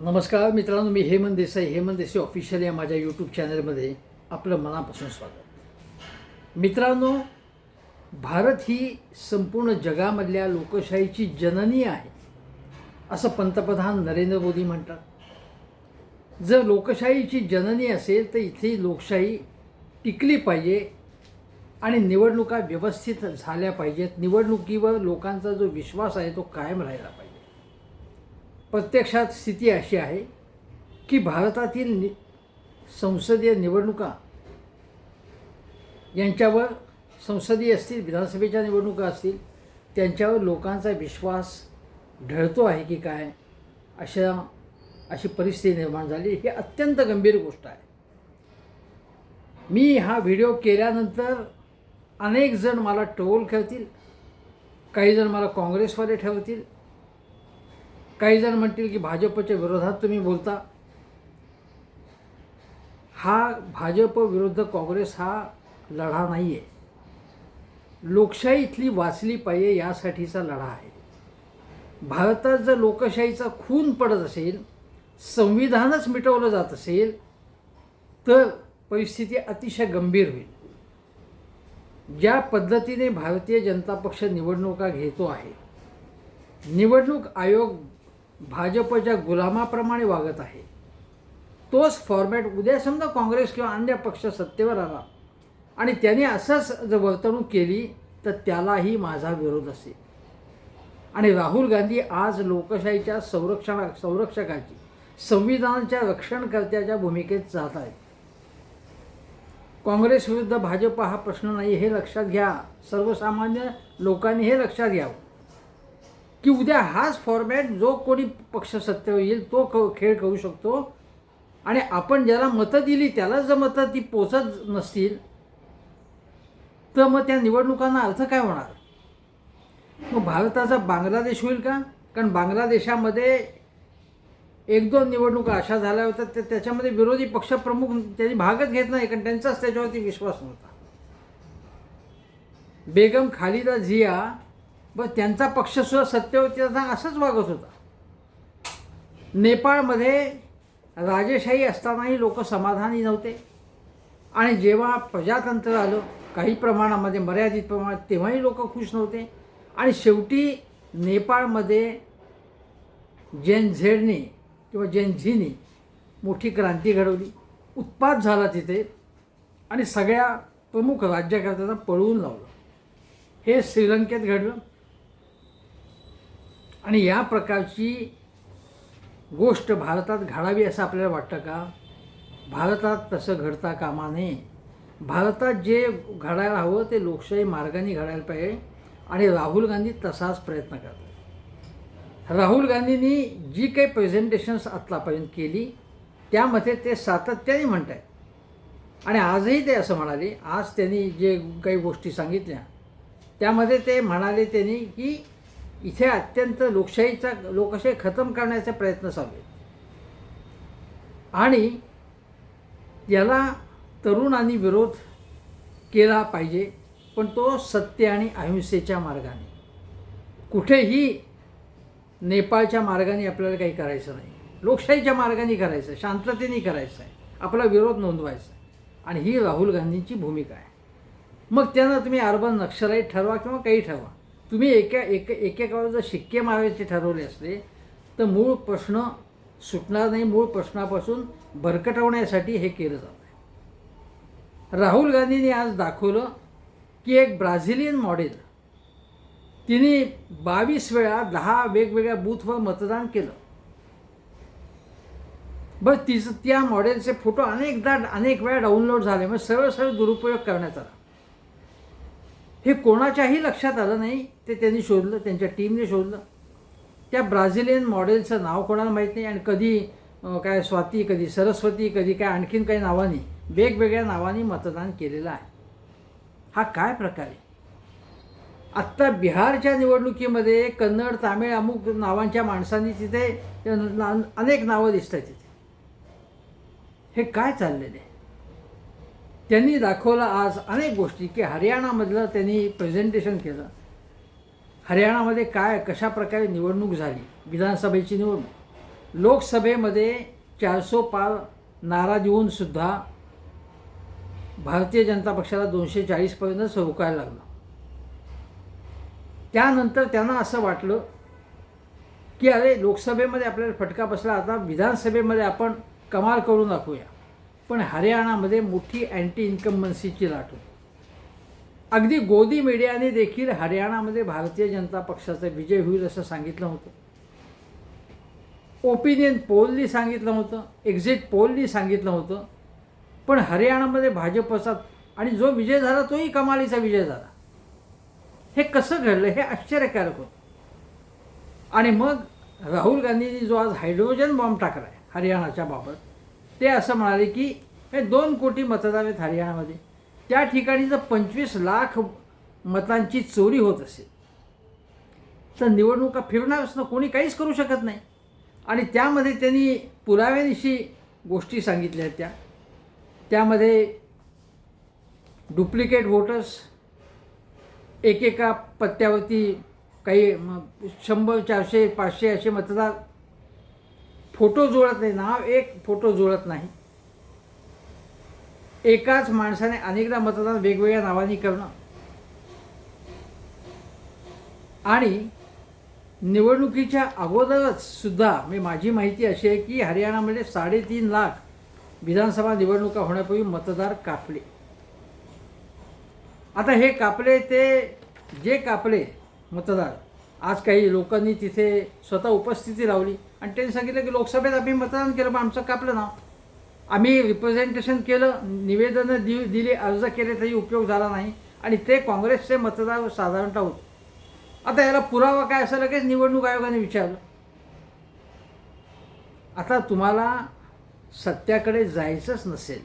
नमस्कार मित्रांनो मी हेमंत देसाई. हेमंत देसाई ऑफिशियल या माझ्या यूट्यूब चॅनलमध्ये आपलं मनापासून स्वागत. मित्रांनो भारत ही संपूर्ण जगामधल्या लोकशाहीची जननी आहे असं पंतप्रधान नरेंद्र मोदी म्हणतात. जर लोकशाहीची जननी असेल तर इथे लोकशाही टिकली पाहिजे आणि निवडणुका व्यवस्थित झाल्या पाहिजेत. निवडणुकीवर लोकांचा जो विश्वास आहे तो कायम राहिला पाहिजे. प्रत्यक्षात स्थिती अशी आहे की भारतातील नि संसदीय निवडणुका यांच्यावर संसदीय असतील विधानसभेच्या निवडणुका असतील त्यांच्यावर लोकांचा विश्वास ढळतो आहे की काय? अशा अशी परिस्थिती निर्माण झाली. ही अत्यंत गंभीर गोष्ट आहे. मी हा व्हिडिओ केल्यानंतर अनेक जण मला ट्रोल ठेवतील काही जण मला काँग्रेसवाले ठेवतील काही जण म्हणतील की भाजपच्या विरोधात तुम्ही बोलता. हा भाजप विरुद्ध काँग्रेस हा लढा नाही आहे लोकशाही इथली वाचली पाहिजे यासाठीचा लढा आहे. भारतात जर लोकशाहीचा खून पडत असेल संविधानच मिटवलं जात असेल तर परिस्थिती अतिशय गंभीर होईल. ज्या पद्धतीने भारतीय जनता पक्ष निवडणुका घेतो आहे निवडणूक आयोग भाजपच्या गुलामाप्रमाणे वागत आहे. तोच फॉर्मॅट उद्या समजा काँग्रेस किंवा अन्य पक्ष सत्तेवर आला आणि त्याने असंच जर वर्तणूक केली तर त्यालाही माझा विरोध असेल. आणि राहुल गांधी आज लोकशाहीच्या संरक्षणा संरक्षकाची संविधानाच्या रक्षणकर्त्याच्या भूमिकेत जात आहेत. काँग्रेस विरुद्ध भाजप हा प्रश्न नाही हे लक्षात घ्या. सर्वसामान्य लोकांनी हे लक्षात घ्यावं. की उद्या हाच फॉर्मॅट जो कोणी पक्ष सत्तेवर येईल तो क खेळ करू शकतो. आणि आपण ज्याला मतं दिली त्याला जर मतं ती पोचत नसतील तर मग त्या निवडणुकांना अर्थ काय होणार? मग भारताचा बांगलादेश होईल का? कारण बांगलादेशामध्ये एक दोन निवडणुका अशा झाल्या होत्या तर त्याच्यामध्ये विरोधी पक्षप्रमुख त्यांनी भागच घेत नाही कारण त्यांचाच त्याच्यावरती विश्वास नव्हता. बेगम खालिदा झिया बरं त्यांचा पक्षसुद्धा सत्यवतीचा असंच वागत होता. नेपाळमध्ये राजेशाही असतानाही लोक समाधानी नव्हते. आणि जेव्हा प्रजातंत्र आलं काही प्रमाणामध्ये मर्यादित प्रमाणात तेव्हाही लोक खुश नव्हते. आणि शेवटी नेपाळमध्ये जैन झेडने किंवा जेन झीने मोठी क्रांती घडवली. उत्पात झाला तिथे आणि सगळ्या प्रमुख राज्यकर्त्यांना पळवून लावलं. हे श्रीलंकेत घडलं. आणि या प्रकारची गोष्ट भारतात घडावी असं आपल्याला वाटतं का? भारतात तसं घडता कामा नये. भारतात जे घडायला हवं ते लोकशाही मार्गाने घडायला पाहिजे आणि राहुल गांधी तसाच प्रयत्न करतात. राहुल गांधींनी जी काही प्रेझेंटेशन्स आत्तापर्यंत केली त्यामध्ये ते सातत्याने म्हणत आहेत आणि आजही ते असं म्हणाले. आज त्यांनी जे काही गोष्टी सांगितल्या त्यामध्ये ते म्हणाले त्यांनी की इथे अत्यंत लोकशाहीचा लोकशाही खतम करण्याचे प्रयत्न चालू आहेत. आणि याला तरुणांनी विरोध केला पाहिजे पण तो सत्य आणि अहिंसेच्या मार्गाने. कुठेही नेपाळच्या मार्गाने आपल्याला काही करायचं नाही. लोकशाहीच्या मार्गाने करायचं आहे शांततेने करायचं आहे. आपला विरोध नोंदवायचा आहे. आणि ही राहुल गांधींची भूमिका आहे. मग त्यांना तुम्ही अर्बन नक्षलाईट ठरवा किंवा काही ठरवा. तुम्ही एका एक एकेकावर जर शिक्के मारायचे ठरवले असले तर मूळ प्रश्न सुटणार नाही. मूळ प्रश्नापासून भरकटवण्यासाठी हे केलं जात आहे. राहुल गांधींनी आज दाखवलं की एक ब्राझिलियन मॉडेल तिने बावीस वेळा दहा वेगवेगळ्या बूथवर मतदान केलं. बरं तिचं त्या मॉडेलचे फोटो अनेकदा अनेक वेळा डाउनलोड झाले. मग सरळ सरळ दुरुपयोग करण्यात आला. हे कोणाच्याही लक्षात आलं नाही ते त्यांनी शोधलं त्यांच्या टीमने शोधलं. त्या ब्राझिलियन मॉडेलचं नाव कोणाला माहीत नाही आणि कधी काय स्वाती कधी सरस्वती कधी काय आणखीन काही नावांनी वेगवेगळ्या नावांनी मतदान केलेलं आहे. हा काय प्रकार आहे? आत्ता बिहारच्या निवडणुकीमध्ये कन्नड तामिळ अमुक नावांच्या माणसांनी तिथे ना- अनेक नावं दिसतात तिथे. हे काय चाललेलं आहे? त्यांनी दाखवलं आज अनेक गोष्टी की हरियाणामधलं त्यांनी प्रेझेंटेशन केलं. हरियाणामध्ये काय कशा प्रकारे निवडणूक झाली विधानसभेची निवडणूक. लोकसभेमध्ये चारसो पार नारा देऊन सुद्धा भारतीय जनता पक्षाला दोनशे चाळीसपर्यंत रोकायला लागलं. त्यानंतर त्यांना असं वाटलं की अरे लोकसभेमध्ये आपल्याला फटका बसला आता विधानसभेमध्ये आपण कमाल करून दाखवूया. पण हरियाणामध्ये मोठी अँटी इन्कम्बन्सीची लाट होती. अगदी गोदी मीडियाने देखील हरियाणामध्ये भारतीय जनता पक्षाचा विजय होईल असं सांगितलं होतं. ओपिनियन पोलनी सांगितलं होतं एक्झिट पोलनी सांगितलं होतं. पण हरियाणामध्ये भाजपचा आणि जो विजय झाला तोही कमालीचा विजय झाला. हे कसं घडलं हे आश्चर्यकारक होतं. आणि मग राहुल गांधींनी जो आज हायड्रोजन बॉम्ब टाकला आहे हरियाणाच्या बाबत ते असं म्हणाले की हे दोन कोटी मतदार आहेत हरियाणामध्ये. त्या ठिकाणी जर पंचवीस लाख मतांची चोरी होत असेल तर निवडणुका फिरणारच ना कोणी काहीच करू शकत नाही. आणि त्यामध्ये त्यांनी पुराव्यानिशी गोष्टी सांगितल्या त्या. त्यामध्ये डुप्लिकेट वोटर्स एकेका पत्त्यावरती काही शंभर चारशे पाचशे असे मतदार फोटो जुळत नाही. नाव एक फोटो जुळत नाही. एकाच माणसाने अनेकदा मतदान वेगवेगळ्या नावाने करणं. आणि निवडणुकीच्या अगोदरच सुद्धा मी माझी माहिती अशी आहे की हरियाणामध्ये साडेतीन लाख विधानसभा निवडणुका होण्यापूर्वी मतदार कापले. आता हे कापले ते जे कापले मतदार आज काही लोकांनी तिथे स्वतः उपस्थिती लावली. आणि त्यांनी सांगितलं की लोकसभेत आम्ही मतदान केलं पण आमचं कापलं ना. आम्ही रिप्रेझेंटेशन केलं निवेदनं दि दिली अर्ज केले तरी उपयोग झाला नाही. आणि ते काँग्रेसचे मतदार साधारणतः होते. आता याला पुरावा काय असं लगेच निवडणूक आयोगाने विचारलं. आता तुम्हाला सत्याकडे जायचंच नसेल.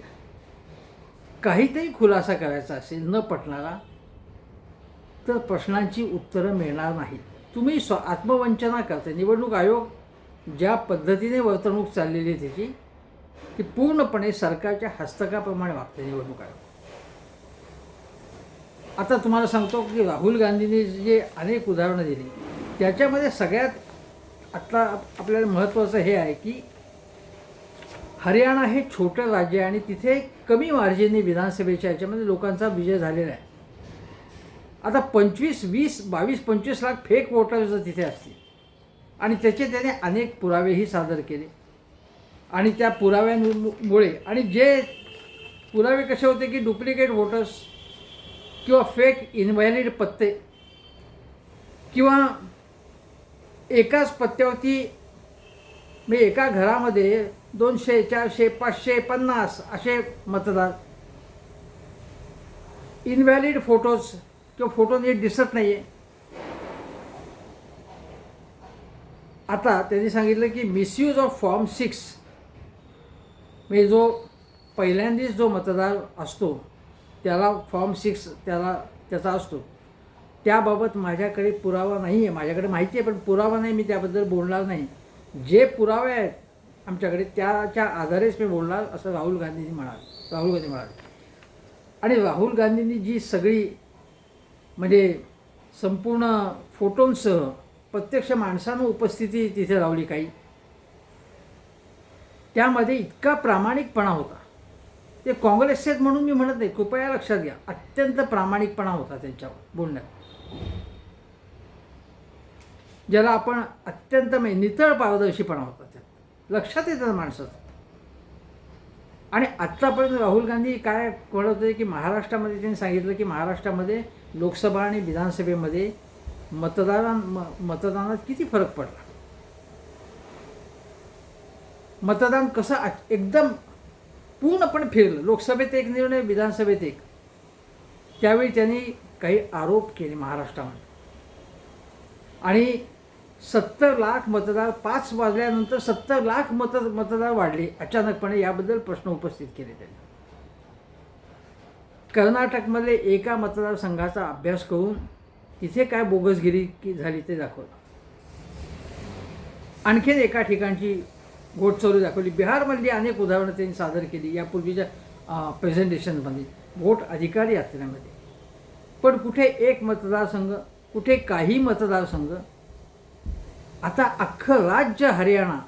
काहीतरी खुलासा करायचा असेल न पटणारा तर प्रश्नांची उत्तरं मिळणार नाहीत. तुम्ही स्व आत्मवंचना करते निवडणूक आयोग ज्या पद्धतीने वर्तणूक चाललेली आहे त्याची ती पूर्णपणे सरकारच्या हस्तकाप्रमाणे वागते निवडणूक आयोग. आता तुम्हाला सांगतो की राहुल गांधींनी जे अनेक उदाहरणं दिली त्याच्यामध्ये सगळ्यात आत्ता आपल्याला महत्त्वाचं हे आहे की हरियाणा हे छोटं राज्य आहे आणि तिथे कमी मार्जिनने विधानसभेच्या याच्यामध्ये लोकांचा विजय झालेला आहे. आता पंचवीस वीस बावीस पंचवीस लाख फेक वोटर्स जर तिथे असतील. आणि त्याचे त्याने अनेक पुरावेही सादर केले. आणि त्या पुराव्यांमुळे आणि जे पुरावे कसे होते की डुप्लिकेट वोटर्स किंवा फेक इनव्हॅलिड पत्ते किंवा एकाच पत्त्यावरती म्हणजे एका घरामध्ये दोनशे चारशे पाचशे पन्नास असे मतदार इनव्हॅलिड फोटोज किंवा फोटो नीट दिसत नाही आहे आता त्यांनी सांगितलं की मिसयूज ऑफ फॉर्म सिक्स म्हणजे जो पहिल्यांदाच जो मतदार असतो त्याला फॉर्म सिक्स त्याला त्याचा असतो. त्याबाबत माझ्याकडे पुरावा नाही आहे माझ्याकडे माहिती आहे पण पुरावा नाही मी त्याबद्दल बोलणार नाही. जे पुरावे आहेत आमच्याकडे त्याच्या आधारेच मी बोलणार असं राहुल गांधींनी म्हणाल. राहुल गांधी म्हणाले. आणि राहुल गांधींनी जी सगळी म्हणजे संपूर्ण फोटोंसह प्रत्यक्ष माणसानं उपस्थिती तिथे लावली काही. त्यामध्ये इतका प्रामाणिकपणा होता. ते काँग्रेसचेच म्हणून मी म्हणत नाही कृपया लक्षात घ्या. अत्यंत प्रामाणिकपणा होता त्यांच्यावर बोलण्यात. ज्याला आपण अत्यंत म्हणजे नितळ पारदर्शीपणा होता त्यात. लक्षात येतं माणसाचं. आणि आत्तापर्यंत राहुल गांधी काय कळत होते की महाराष्ट्रामध्ये त्यांनी सांगितलं की महाराष्ट्रामध्ये लोकसभा आणि विधानसभेमध्ये मतदारां म मतदानात किती फरक पडला? मतदान कसं एकदम पूर्णपणे फिरलं. लोकसभेत एक निर्णय विधानसभेत एक. त्यावेळी त्यांनी काही आरोप केले महाराष्ट्रामध्ये. आणि सत्तर लाख मतदार पाच वाजल्यानंतर सत्तर लाख मत मतदार वाढले. अचानकपणे याबद्दल प्रश्न उपस्थित केले त्यांनी. कर्नाटकमध्ये एका मतदारसंघाचा अभ्यास करून तिथे काय बोगसगिरी की झाली ते दाखवलं. आणखीन एका ठिकाणची घोटचोरी दाखवली. बिहारमधली अनेक उदाहरणं त्यांनी सादर केली. यापूर्वीच्या प्रेझेंटेशनमध्ये वोट अधिकार यात्रेमध्ये. पण कुठे एक मतदारसंघ कुठे काही मतदारसंघ आता अख्खं राज्य हरियाणा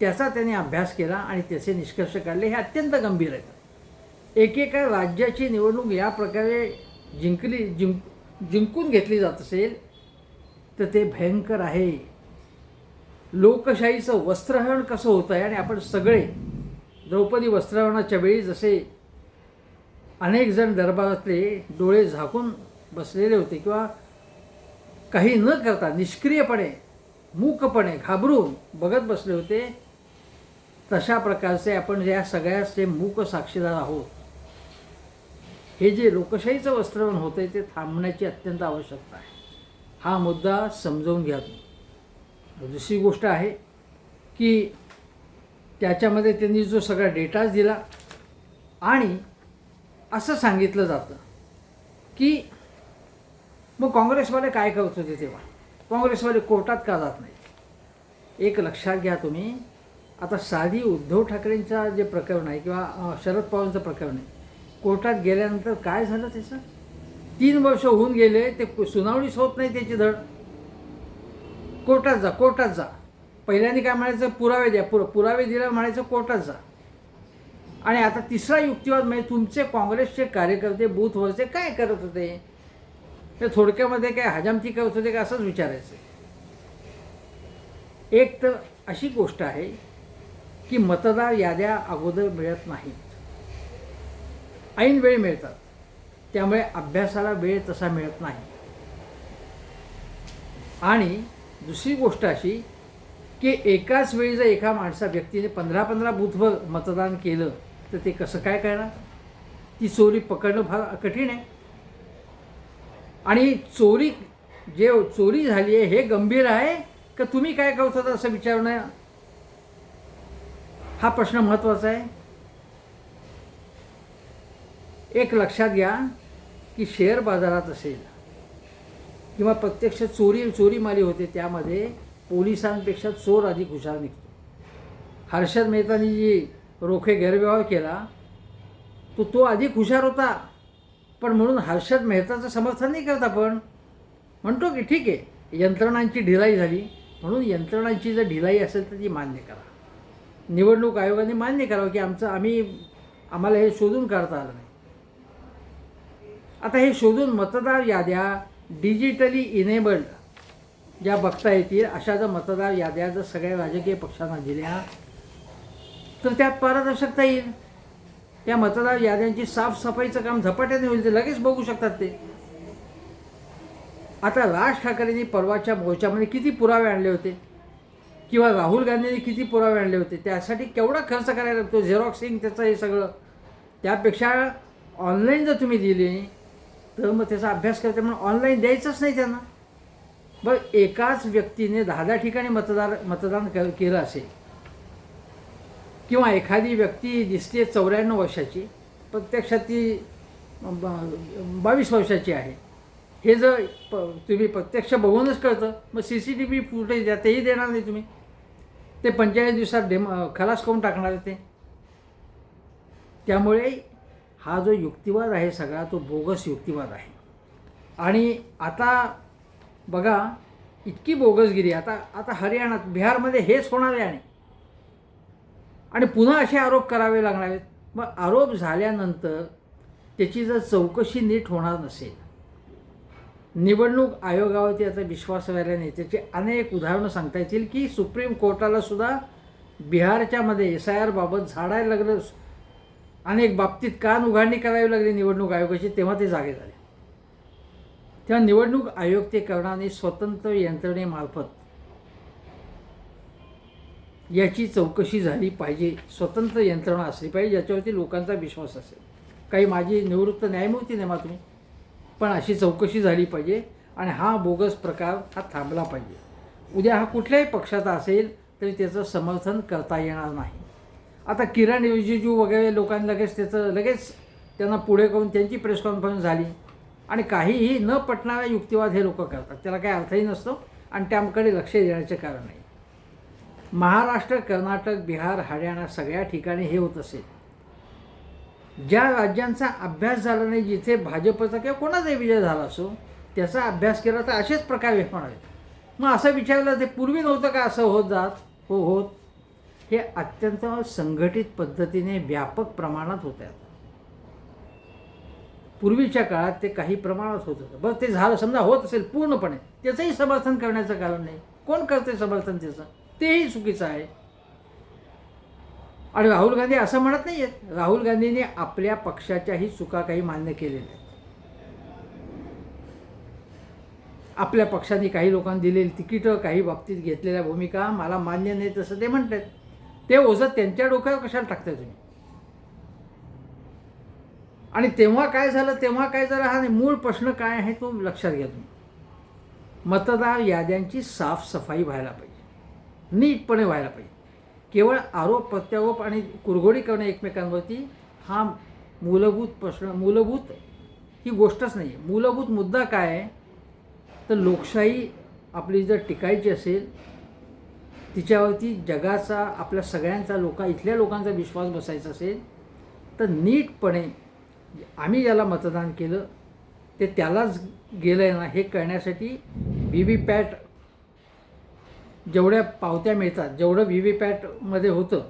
त्याचा त्यांनी अभ्यास केला आणि त्याचे निष्कर्ष काढले हे अत्यंत गंभीर आहेत. एकेका राज्याची निवडणूक या प्रकारे जिंकली जिंक जिंकून घेतली जात असेल तर ते भयंकर आहे. लोकशाहीचं वस्त्रहरण कसं होतं आहे आणि आपण सगळे द्रौपदी वस्त्रहरणाच्या वेळी जसे अनेक जण दरबारातले डोळे झाकून बसलेले होते किंवा काही न करता निष्क्रियपणे मूकपणे घाबरून बघत बसले होते तशा प्रकारचे आपण या सगळ्याचे मूक साक्षीदार आहोत. हे जे लोकशाहीचं वस्त्रवण होतं आहे ते थांबण्याची अत्यंत आवश्यकता आहे. हा मुद्दा समजावून घ्या तुम्ही. दुसरी गोष्ट आहे की त्याच्यामध्ये त्यांनी जो सगळा डेटाच दिला आणि असं सांगितलं जातं की मग काँग्रेसवाले काय करत होते तेव्हा? काँग्रेसवाले कोर्टात का जात नाही एक लक्षात घ्या तुम्ही. आता साधी उद्धव ठाकरेंचा जे प्रकरण आहे किंवा शरद पवारांचं प्रकरण आहे कोर्टात गेल्यानंतर काय झालं त्याचं? तीन वर्ष होऊन गेले ते सुनावणीच होत नाही त्याची धड. कोर्टात जा कोर्टात जा. पहिल्यांदा काय म्हणायचं पुरावे द्या. पुर पुरावे दिला म्हणायचं कोर्टात जा. आणि आता तिसरा युक्तिवाद म्हणजे तुमचे काँग्रेसचे कार्यकर्ते बूथवरचे काय करत होते? ते थोडक्यामध्ये काय हजामती करत होते का असंच विचारायचं? एक तर अशी गोष्ट आहे की मतदार याद्या अगोदर मिळत नाही. ऐन वेळ मिळतात. त्यामुळे अभ्यासाला वेळ तसा मिळत नाही. आणि दुसरी गोष्ट अशी की एकाच वेळी जर एका माणसा व्यक्तीने पंधरा पंधरा बूथवर मतदान केलं तर ते कसं काय करणार? ती चोरी पकडणं फार कठीण आहे. आणि चोरी जे चोरी झाली आहे हे गंभीर आहे का तुम्ही काय करत होता असं विचारणं? हा प्रश्न महत्त्वाचा आहे. एक लक्षात घ्या की शेअर बाजारात असेल किंवा प्रत्यक्ष चोरी चोरीमारी होते त्यामध्ये पोलिसांपेक्षा चोर अधिक हुशार निघतो. हर्षद मेहतानी जी रोखे गैरव्यवहार केला तो तो अधिक हुशार होता. पण म्हणून हर्षद मेहताचं समर्थन नाही करत आपण. म्हणतो की ठीक आहे यंत्रणांची ढिलाई झाली. म्हणून यंत्रणांची जर ढिलाई असेल तर ती मान्य करा. निवडणूक आयोगाने मान्य करावं की आमचं आम्ही आम्हाला हे शोधून काढता आलं नाही. आता हे शोधून मतदार याद्या डिजिटली इनेबल्ड ज्या बघता येतील अशा जर मतदार याद्या जर सगळ्या राजकीय पक्षांना दिल्या तर त्यात पारदर्शकता येईल. त्या मतदार याद्यांची साफसफाईचं काम झपाट्याने होईल ते लगेच बघू शकतात ते. आता राज ठाकरेंनी परवाच्या मोर्चामध्ये किती पुरावे आणले होते? किंवा राहुल गांधींनी किती पुरावे आणले होते? त्यासाठी केवढा खर्च करायला लागतो? झेरॉक्सिंग त्याचं हे सगळं. त्यापेक्षा ऑनलाईन जर तुम्ही दिली तर मग त्याचा अभ्यास करते म्हणून ऑनलाईन द्यायचंच नाही त्यांना. बरं एकाच व्यक्तीने दहा दहा ठिकाणी मतदार मतदान क केलं असेल. किंवा एखादी व्यक्ती दिसते चौऱ्याण्णव वर्षाची प्रत्यक्षात ती बावीस वर्षाची आहे. हे जर प तुम्ही प्रत्यक्ष बघूनच कळतं. मग C C T V footage द्या तेही देणार नाही तुम्ही. ते पंचेचाळीस दिवसात डेम खलास करून टाकणार ते. त्यामुळे हा जो युक्तिवाद आहे सगळा तो बोगस युक्तिवाद आहे. आणि आता बघा इतकी बोगसगिरी आता आता हरियाणात बिहारमध्ये हेच होणार आहे आणि. आणि पुन्हा असे आरोप करावे लागणार आहेत मग आरोप झाल्यानंतर त्याची जर चौकशी नीट होणार नसेल निवडणूक आयोगावरती आता विश्वास राहिला नाही. त्याची अनेक उदाहरणं सांगता येतील की सुप्रीम कोर्टाला सुद्धा बिहारच्यामध्ये एस आय आरबाबत झाडायला लागलं. अनेक बाबतीत कान उघाडणी करावी लागली निवडणूक आयोगाची तेव्हा ते जागे झाले. तेव्हा निवडणूक आयोग ते करणारे स्वतंत्र यंत्रणेमार्फत याची चौकशी झाली पाहिजे. स्वतंत्र यंत्रणा असली पाहिजे ज्याच्यावरती लोकांचा विश्वास असेल. काही माझी निवृत्त न्यायमूर्ती नेमा तुम्ही? पण अशी चौकशी झाली पाहिजे आणि हा बोगस प्रकार हा थांबला पाहिजे. उद्या हा कुठल्याही पक्षाचा असेल तरी त्याचं समर्थन करता येणार नाही. आता किरण रिजिजू वगैरे लोकांनी लगेच त्याचं लगेच त्यांना पुढे करून त्यांची प्रेस कॉन्फरन्स झाली. आणि काहीही न पटणारा युक्तिवाद हे लोक करतात. त्याला काही अर्थही नसतो आणि त्याकडे लक्ष देण्याचे कारण नाही. महाराष्ट्र कर्नाटक बिहार हरियाणा सगळ्या ठिकाणी हे होत असेल. ज्या राज्यांचा अभ्यास झाला नाही जिथे भाजपचा किंवा कोणाचाही विजय झाला असो त्याचा अभ्यास केला तर असेच प्रकार होणार आहेत. मग असं विचारलं ते पूर्वी नव्हतं का असं होत जात? हो होत. हे अत्यंत संघटित पद्धतीने व्यापक प्रमाणात होत आहेत पूर्वीच्या काळात ते काही प्रमाणात होत होतं. बरं ते झालं समजा होत असेल पूर्णपणे त्याचंही समर्थन करण्याचं कारण नाही. कोण करते समर्थन त्याचं? तेही चुकीचं आहे. आणि राहुल गांधी असं म्हणत नाही आहेत राहुल गांधींनी आपल्या पक्षाच्याही चुका काही मान्य केलेल्या आहेत. आपल्या पक्षाने काही लोकांना दिलेली तिकीटं काही बाबतीत घेतलेल्या भूमिका मला मान्य नाही तसं ते म्हणतात. ते ओझं त्यांच्या डोक्यावर कशाला टाकताय तुम्ही? आणि तेव्हा काय झालं तेव्हा काय झालं हा मूळ प्रश्न काय आहे तो लक्षात घ्या तुम्ही. मतदार याद्यांची साफसफाई व्हायला पाहिजे. नीटपणे व्हायला पाहिजे. केवळ आरोप प्रत्यारोप आणि कुरघोडी करणे एकमेकांवरती हा मूलभूत प्रश्न मूलभूत ही गोष्टच नाही आहे मूलभूत मुद्दा काय आहे? तर लोकशाही आपली जर टिकायची असेल तिच्यावरती जगाचा आपल्या सगळ्यांचा लोका इथल्या लोकांचा विश्वास बसायचा असेल तर नीटपणे आम्ही ज्याला मतदान केलं ते त्यालाच गेलं आहे ना हे कळण्यासाठी व्ही व्ही पॅट जेवढ्या पावत्या मिळतात जेवढं व्ही व्ही पॅटमध्ये होतं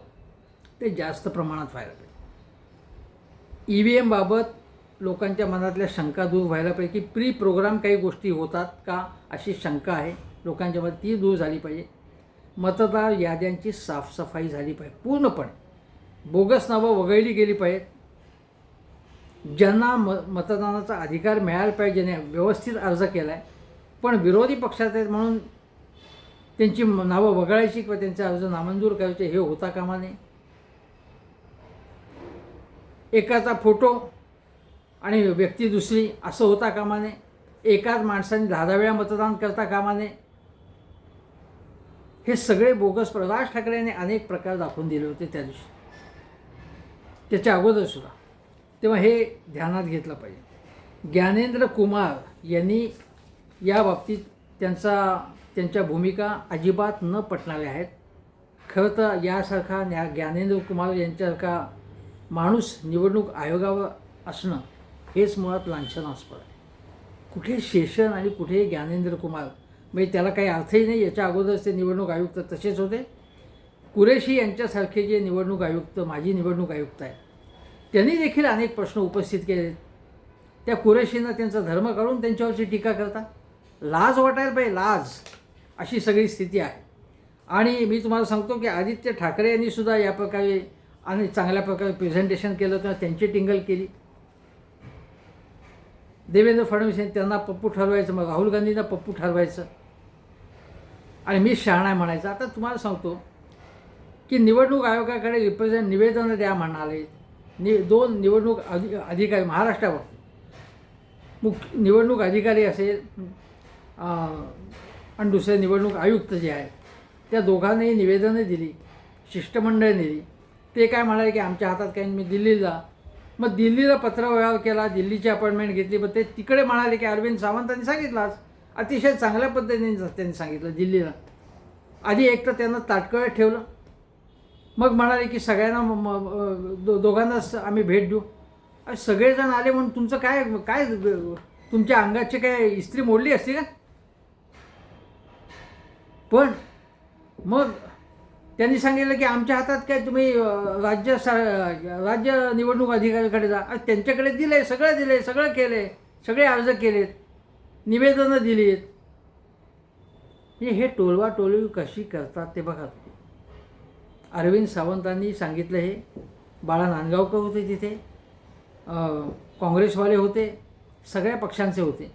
ते जास्त प्रमाणात व्हायला पाहिजे. ई व्ही एमबाबत लोकांच्या मनातल्या शंका दूर व्हायला पाहिजे की प्री प्रोग्राम काही गोष्टी होतात का अशी शंका आहे लोकांच्या मध्ये ती दूर झाली पाहिजे. मतदार याद्यांची साफसफाई झाली पाहिजे. पूर्णपणे. बोगस नावं वगळली गेली पाहिजेत. ज्यांना म मतदानाचा अधिकार मिळायला पाहिजे ज्याने व्यवस्थित अर्ज केला आहे पण विरोधी पक्षात आहेत म्हणून त्यांची नावं वगळायची किंवा त्यांचे अर्ज नामंजूर करायचे हे होता कामा नये. एकाचा फोटो आणि व्यक्ती दुसरी असं होता कामा नये. एकाच माणसाने दहा दहा वेळा मतदान करता कामा नये. हे सगळे बोगस राज ठाकरेंनी अनेक प्रकार दाखवून दिले होते त्या दिवशी. त्याच्या अगोदर सुद्धा. तेव्हा हे ध्यानात घेतलं पाहिजे. ज्ञानेंद्र कुमार यांनी या बाबतीत त्यांचा त्यांच्या भूमिका अजिबात न पटणाऱ्या आहेत. खरं तर यासारखा न्या ज्ञानेंद्र कुमार यांच्यासारखा माणूस निवडणूक आयोगावर असणं हेच मुळात लांछनास्पद आहे. कुठे शेषन आणि कुठे ज्ञानेंद्र कुमार म्हणजे त्याला काही अर्थही नाही. याच्या अगोदरच ते निवडणूक आयुक्त तसेच होते. कुरेशी यांच्यासारखे जे निवडणूक आयुक्त माजी निवडणूक आयुक्त आहेत त्यांनी देखील अनेक प्रश्न उपस्थित केले त्या कुरेशींना त्यांचा धर्म काढून त्यांच्यावरची टीका करता. लाज वाटायला पाहिजे लाज. अशी सगळी स्थिती आहे. आणि मी तुम्हाला सांगतो की आदित्य ठाकरे यांनी सुद्धा या प्रकारे आणि चांगल्या प्रकारे प्रेझेंटेशन केलं तेव्हा त्यांची टिंगल केली. देवेंद्र फडणवीस यांनी त्यांना पप्पू ठरवायचं मग राहुल गांधींना पप्पू ठरवायचं. आणि मी शहाणा म्हणायचा म्हणायचं. आता तुम्हाला सांगतो की निवडणूक आयोगाकडे रिप्रेझेंट निवेदनं द्या म्हणाले. नि दोन निवडणूक अधि अधिकारी महाराष्ट्रावर मुख्य निवडणूक अधिकारी असेल आणि दुसरे निवडणूक आयुक्त जे आहेत त्या दोघांनाही निवेदनं दिली शिष्टमंडळ दिली ते काय म्हणाले की आमच्या हातात काही मी दिल्लीला मग दिल्लीला पत्रव्यवहार केला दिल्लीची अपॉइंटमेंट घेतली मग ते तिकडे म्हणाले की अरविंद सावंतांनी सांगितलं आज. अतिशय चांगल्या पद्धतीने त्यांनी सांगितलं दिल्लीला. आधी एक तर त्यांना ताटकळत ठेवलं. मग म्हणाले की सगळ्यांना म- दो दोघांनाच आम्ही भेट देऊ. अरे सगळेजण आले म्हणून तुमचं काय काय तुमच्या अंगाची काय इस्त्री मोडली असती का? पण मग त्यांनी सांगितलं की आमच्या हातात काय तुम्ही राज्य सा राज्य निवडणूक अधिकाऱ्याकडे जा. त्यांच्याकडे त्यांच्याकडे दिले सगळं दिले सगळं केले सगळे अर्ज केलेत. निवेदनं दिली आहेत हे हे टोलवा टोलवी कशी करतात ते बघा अरविंद सावंतांनी सांगितलं हे. बाळा नांदगावकर होते तिथे. काँग्रेसवाले होते. सगळ्या पक्षांचे होते.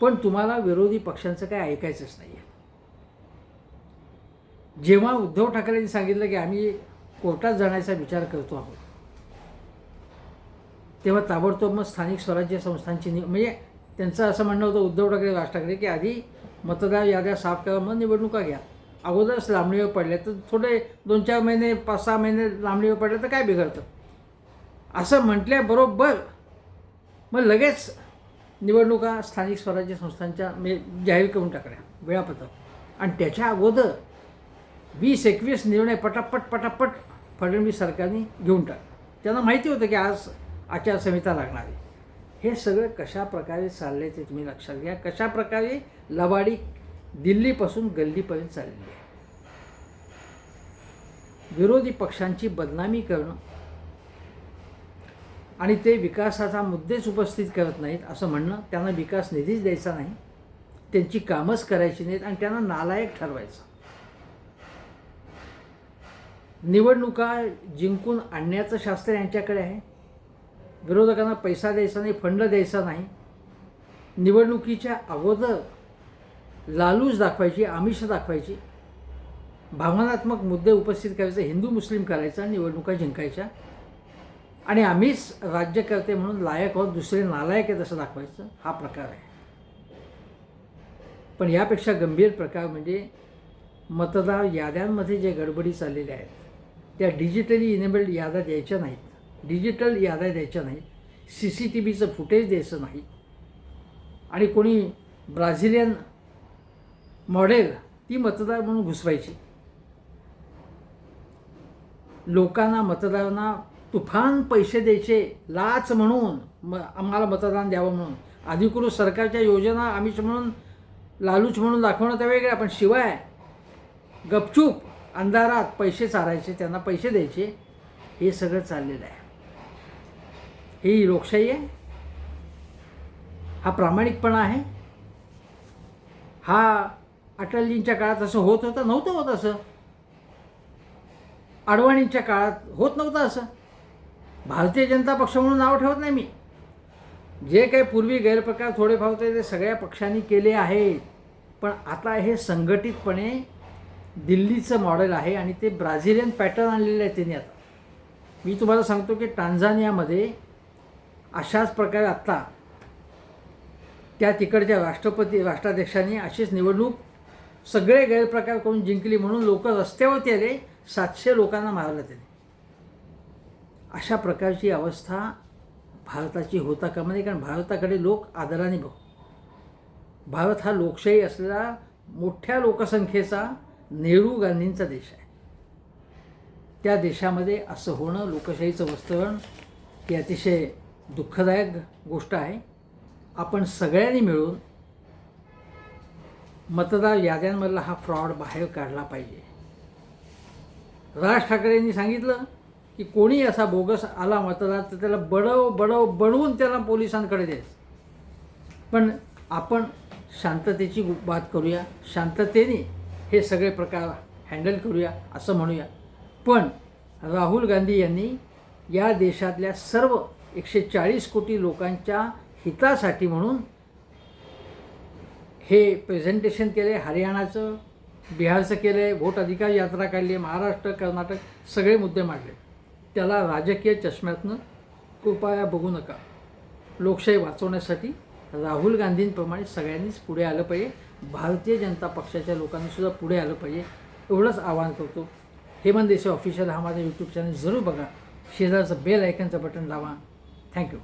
पण तुम्हाला विरोधी पक्षांचं काही ऐकायचंच नाही आहे जेव्हा उद्धव ठाकरेंनी सांगितलं की आम्ही कोर्टात जाण्याचा विचार करतो आहोत तेव्हा ताबडतोब मग स्थानिक स्वराज्य संस्थांची नि म्हणजे त्यांचं असं म्हणणं होतं उद्धव ठाकरे राज ठाकरे की आधी मतदार याद्या साफ करा मग निवडणुका घ्या. अगोदरच लांबणीवर पडल्या तर थोडे दोन चार महिने पाच सहा महिने लांबणीवर पडले तर काय बिघडतं? असं म्हटल्याबरोबर मग लगेच निवडणुका स्थानिक स्वराज्य संस्थांच्या मे जाहीर करून टाकल्या वेळापत्रक. आणि त्याच्या अगोदर वीस एकवीस निर्णय पटापट पटापट फडणवीस सरकारने घेऊन टाक त्यांना माहिती होतं की आज आचारसंहिता लागणार आहे. हे सगळं कशा प्रकारे चाललं आहे ते तुम्ही लक्षात घ्या. कशा प्रकारे लवाडी दिल्लीपासून गल्लीपर्यंत चाललेली आहे. विरोधी पक्षांची बदनामी करणं आणि ते विकासाचा मुद्देच उपस्थित करत नाहीत असं म्हणणं त्यांना विकास निधीच द्यायचा नाही त्यांची कामच करायची नाहीत आणि त्यांना नालायक ठरवायचं. निवडणुका जिंकून आणण्याचं शास्त्र यांच्याकडे आहे. विरोधकांना पैसा द्यायचा नाही फंड द्यायचा नाही. निवडणुकीच्या अगोदर लालूच दाखवायची आमिष दाखवायची. भावनात्मक मुद्दे उपस्थित करायचे हिंदू मुस्लिम करायचा निवडणुका जिंकायच्या. आणि आम्हीच राज्यकर्ते म्हणून लायक आहोत दुसरे नालायक आहेत असं दाखवायचं हा प्रकार आहे. पण यापेक्षा गंभीर प्रकार म्हणजे मतदार याद्यांमध्ये जे गडबडी चाललेल्या आहेत त्या डिजिटली इनेबल्ड याद्या द्यायच्या नाहीत. डिजिटल याद्या द्यायच्या नाहीत. सी सी टी व्हीचं फुटेज द्यायचं नाही. आणि कोणी ब्राझिलियन मॉडेल ती मतदार म्हणून घुसवायची. लोकांना मतदारांना तुफान पैसे द्यायचे लाच म्हणून म आम्हाला मतदान द्यावं म्हणून. अधिकृत सरकारच्या योजना आमिष म्हणून लालूच म्हणून दाखवणं त्या वेगळ्या पण शिवाय गपचूप अंधारात पैसे चारायचे त्यांना पैसे द्यायचे हे सगळं चाललेलं आहे. ही लोकशाही आहे. हा प्रामाणिकपणा आहे. हा अटलजींच्या काळात असं होत होतं नव्हतं होत असं. अडवाणींच्या काळात होत नव्हतं असं. भारतीय जनता पक्ष म्हणून नाव ठेवत नाही मी. जे काही पूर्वी गैरप्रकार थोडे होते ते सगळ्या पक्षांनी केले आहेत. पण आता हे संघटितपणे दिल्लीचं मॉडेल आहे आणि ते ब्राझिलियन पॅटर्न आणलेलं आहे त्यांनी आता. मी तुम्हाला सांगतो की टांझानियामध्ये अशाच प्रकारे आत्ता त्या तिकडच्या राष्ट्रपती राष्ट्राध्यक्षांनी अशीच निवडणूक सगळे गैरप्रकार करून जिंकली म्हणून लोक रस्त्यावरती आले सातशे लोकांना मारलं त्याने. अशा प्रकारची अवस्था भारताची होता कामा नये कारण भारताकडे लोक आदराने बघ. भारत हा लोकशाही असलेला मोठ्या लोकसंख्येचा नेहरू गांधींचा देश आहे. त्या देशामध्ये असं होणं लोकशाहीचं वस्तरण ही अतिशय दुःखदायक गोष्ट आहे. आपण सगळ्यांनी मिळून मतदार याद्यांमधला हा फ्रॉड बाहेर काढला पाहिजे. राज ठाकरेंनी सांगितलं की कोणी असा बोगस आला मतदार तर त्याला बडव बडव बडवून त्याला पोलिसांकडे द्यायचं पण आपण शांततेची बात करूया. शांततेने हे सगळे प्रकार हँडल करूया असं म्हणूया. पण राहुल गांधी यांनी या देशातल्या सर्व एकशे चाळीस कोटी लोकांच्या हितासाठी म्हणून हे प्रेझेंटेशन केले हरियाणाचं बिहारचं केलं आहे व्होट अधिकार यात्रा काढली आहे महाराष्ट्र कर्नाटक सगळे मुद्दे मांडले. त्याला राजकीय चष्म्यातनं कृपया बघू नका. लोकशाही वाचवण्यासाठी राहुल गांधींप्रमाणे सगळ्यांनीच पुढे आलं पाहिजे. भारतीय जनता पक्षाच्या लोकांनीसुद्धा पुढे आलं पाहिजे. एवढंच आवाहन करतो. हेमंत देसाई ऑफिशियल हा माझा यूट्यूब चॅनल जरूर बघा. शेजारचं बेल आयकनचं बटन Thank you.